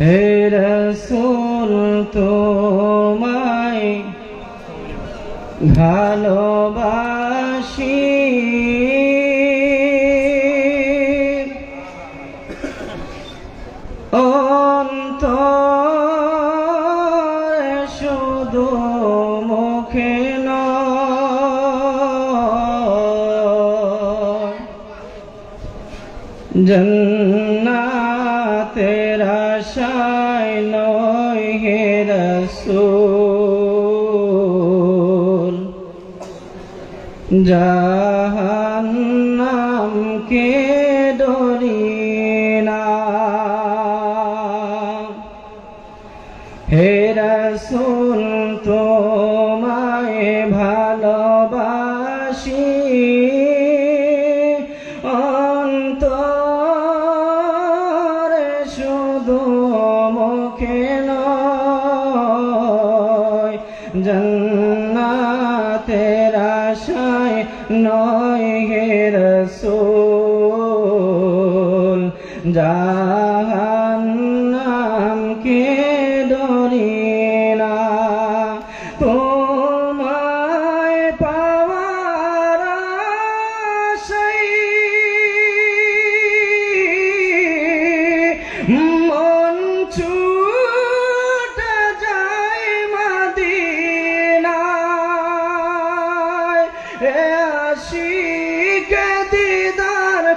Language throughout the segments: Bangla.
হে রসুল তোমায় ভালোবাসি। অন্তরে শুধু মুখে নয়। জন্নাতের আশায় নয় হে রসুল। জাহান্নামকে ডরি না। হে রসুল তোমায় জন্নাতের আশায় নয় হে রসুল জাহান্নামকে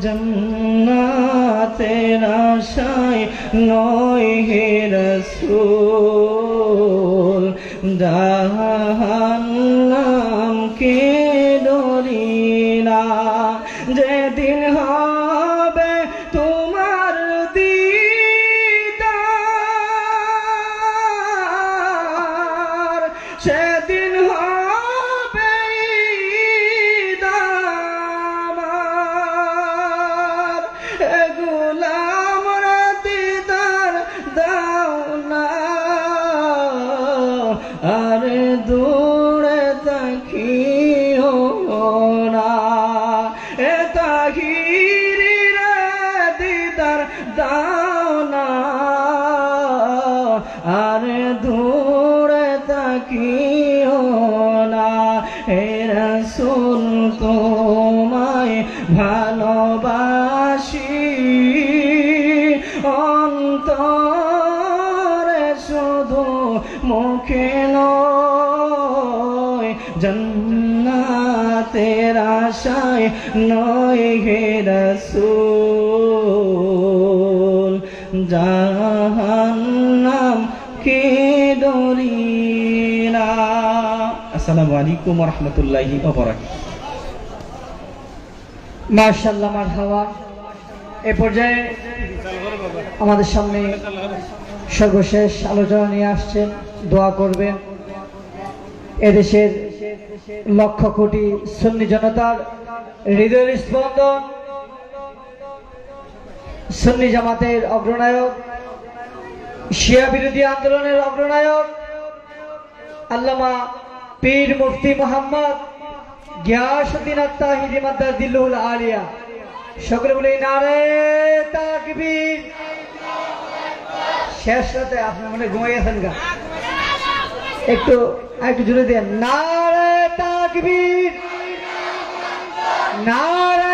জন্নাতের আশায় নয় হে রসুল জাহান্নামকে তাহিরি দিদার দাও না আরে দূরে তাকিও না। হে রসুল, তোমায় ভালোবাসি। অন্তরে শুধু মুখে নয় জন্নাতের আশায় নয় হে রসুল জাহান্নাম কে ডরি না আসসালামু আলাইকুম রহমতুল্লাহি মার্শাল্লাহ মার হাওয়া এ পর্যায়ে আমাদের সামনে সর্বশেষ আলোচনা নিয়ে আসছেন। দোয়া করবেন। এদেশের লক্ষ কোটি সুন্নি জনতার হৃদয়ের স্পন্দন। সুন্নি জামাতের অগ্রনায়ক, শিয়া বিরোধী আন্দোলনের অগ্রনায়ক, আল্লামা পীর মুফতি মোহাম্মদ গিয়াসুদ্দিন আত্মাহিদি মাদ্দার দিল্লুল আলিয়া। সকলে বলে, নারে তাকবীর। শেষ রাতে আপনি মনে ঘুমাই গেছেন গা? একটু একটু জুড়ে দেন। নারে তাকবীর। নারে